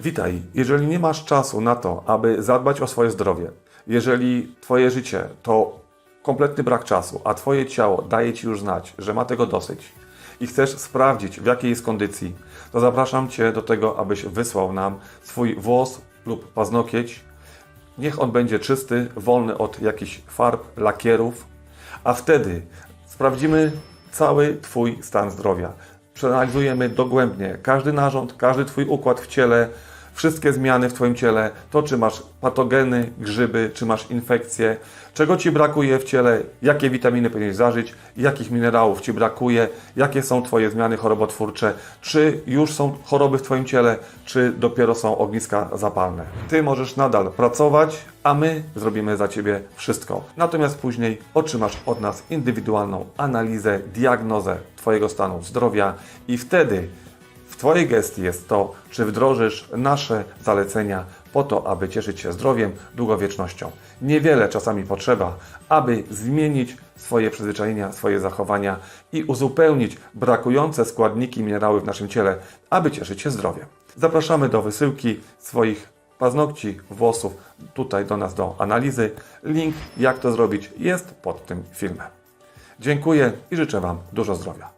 Witaj. Jeżeli nie masz czasu na to, aby zadbać o swoje zdrowie, jeżeli Twoje życie to kompletny brak czasu, a Twoje ciało daje Ci już znać, że ma tego dosyć i chcesz sprawdzić, w jakiej jest kondycji, to zapraszam Cię do tego, abyś wysłał nam swój włos lub paznokieć. Niech on będzie czysty, wolny od jakichś farb, lakierów, a wtedy sprawdzimy cały Twój stan zdrowia. Przeanalizujemy dogłębnie. Każdy narząd, każdy Twój układ w ciele, wszystkie zmiany w Twoim ciele, to czy masz patogeny, grzyby, czy masz infekcje, czego Ci brakuje w ciele, jakie witaminy powinieneś zażyć, jakich minerałów Ci brakuje, jakie są Twoje zmiany chorobotwórcze, czy już są choroby w Twoim ciele, czy dopiero są ogniska zapalne. Ty możesz nadal pracować, a my zrobimy za Ciebie wszystko. Natomiast później otrzymasz od nas indywidualną analizę, diagnozę Twojego stanu zdrowia i wtedy w Twojej gestii jest to, czy wdrożysz nasze zalecenia po to, aby cieszyć się zdrowiem, długowiecznością. Niewiele czasami potrzeba, aby zmienić swoje przyzwyczajenia, swoje zachowania i uzupełnić brakujące składniki, minerały w naszym ciele, aby cieszyć się zdrowiem. Zapraszamy do wysyłki swoich paznokci, włosów tutaj do nas do analizy. Link, jak to zrobić, jest pod tym filmem. Dziękuję i życzę Wam dużo zdrowia.